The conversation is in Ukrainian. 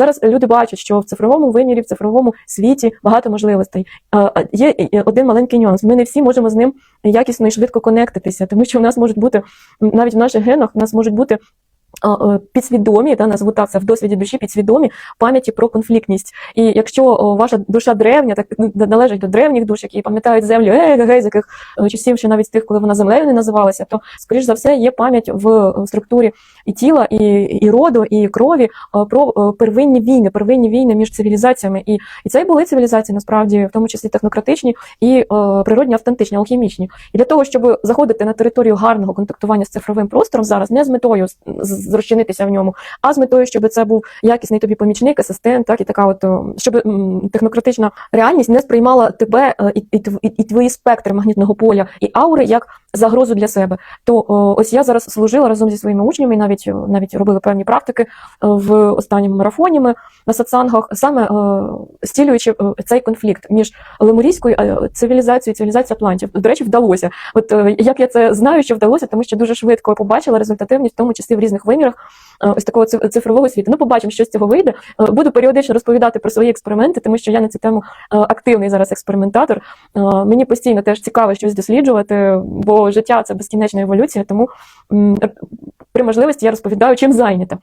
зараз люди бачать, що в цифровому вимірі, в цифровому світі багато можливостей. Е, е, Є один маленький нюанс. Ми не всі можемо з ним якісно і швидко конектитися, тому що в нас можуть бути навіть в наших генах, в нас можуть бути. Е, Підсвідомі, та назву так, це в досвіді душі підсвідомі пам'яті про конфліктність. І якщо ваша душа древня, так ну, належить до древніх душ, які пам'ятають землю гей, з яких е, часів, ще навіть тих, коли вона землею не називалася, то скоріш за все є пам'ять в структурі і тіла, і, і роду, і крові е, про первинні війни, первинні війни між цивілізаціями. І, і це й були цивілізації, насправді, в тому числі технократичні і природні, автентичні, алхімічні. І для того, щоб заходити на територію гарного контактування з цифровим простором зараз, не з метою з- зрозчинитися в ньому, а з метою, щоб це був якісний тобі помічник, асистент, так і така, от е, щоб технократична реальність не сприймала тебе е, і, і, і, і твої спектри магнітного поля і аури як загрозу для себе. То е, ось я зараз служила разом зі своїми учнями, навіть е, навіть робили певні практики е, в останньому марафоні ми на сатсангах, саме стілюючи цей конфлікт між лемурійською цивілізацією і цивілізацією Атлантів. До речі, вдалося. От як я це знаю, що вдалося, тому що дуже швидко побачила результативність, в тому числі в різних вимірах ось такого циф- цифрового світу. Ну, побачимо, що з цього вийде. Буду періодично розповідати про свої експерименти, тому що я на цю тему активний зараз експериментатор. Мені постійно теж цікаво щось досліджувати, бо життя це безкінечна еволюція, тому при можливості я розповідаю, чим зайнята.